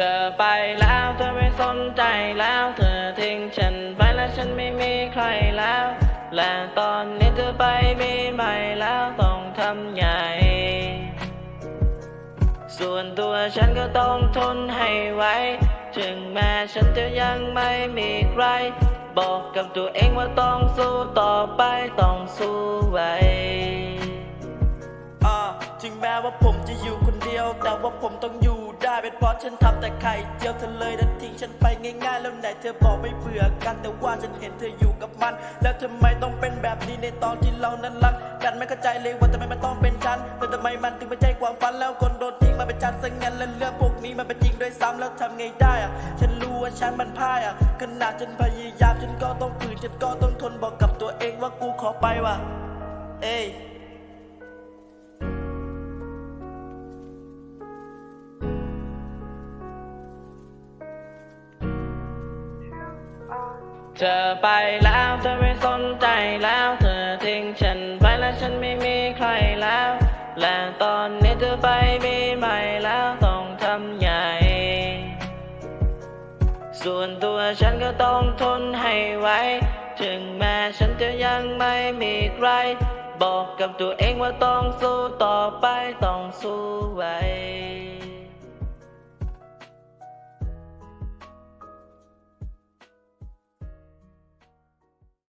เธอไปแล้วเธอไม่สนใจแล้ว เธอทิ้งฉันไปแล้วฉันไม่มีใครแล้ว และตอนนี้เธอไปมีใหม่แล้วต้องทำไงส่วนตัวฉันก็ต้องทนให้ไหวถึงแม้ฉันจะยังไม่มีใคร บอกกับตัวเองว่าต้องสู้ต่อไปต้องสู้ไว้อ่าถึงแม้ว่าผมจะอยู่ ว่าผมต้องอยู่ได้เป็นเพราะฉันทำแต่ไข่เจียวเธอเลยดันทิ้งฉันไปง่ายๆ แล้วไหนเธอบอกไม่เบื่อกันแต่ว่าฉันเห็นเธออยู่กับมัน แล้วทำไมต้องเป็นแบบนี้ในตอนที่เรานั้นรักกันไม่เข้าใจเลยว่าทำไมมันต้องเป็นฉันแต่ทำไมมันถึงไม่ใช่ความฝันแล้วคนโดนทิ้งมาเป็นฉันซะงั้นและเรื่องพวกนี้มันเป็นจริงด้วยซ้ำแล้วทำไงได้อะฉันรู้ว่าฉันมันพ่ายอะขนาดฉันพยายามฉันก็ต้องฝืนฉันก็ต้องทนบอกกับตัวเองว่ากูขอไปว่ะเอ้ย เธอไปแล้วเธอไม่สนใจแล้ว เธอทิ้งฉันไปแล้วฉันไม่มีใครแล้ว และตอนนี้เธอไปมีใหม่แล้วต้องทำไงส่วนตัวฉันก็ต้องทนให้ไหวถึงแม้ฉันจะยังไม่มีใคร บอกกับตัวเองว่าต้องสู้ต่อไปต้องสู้ไว้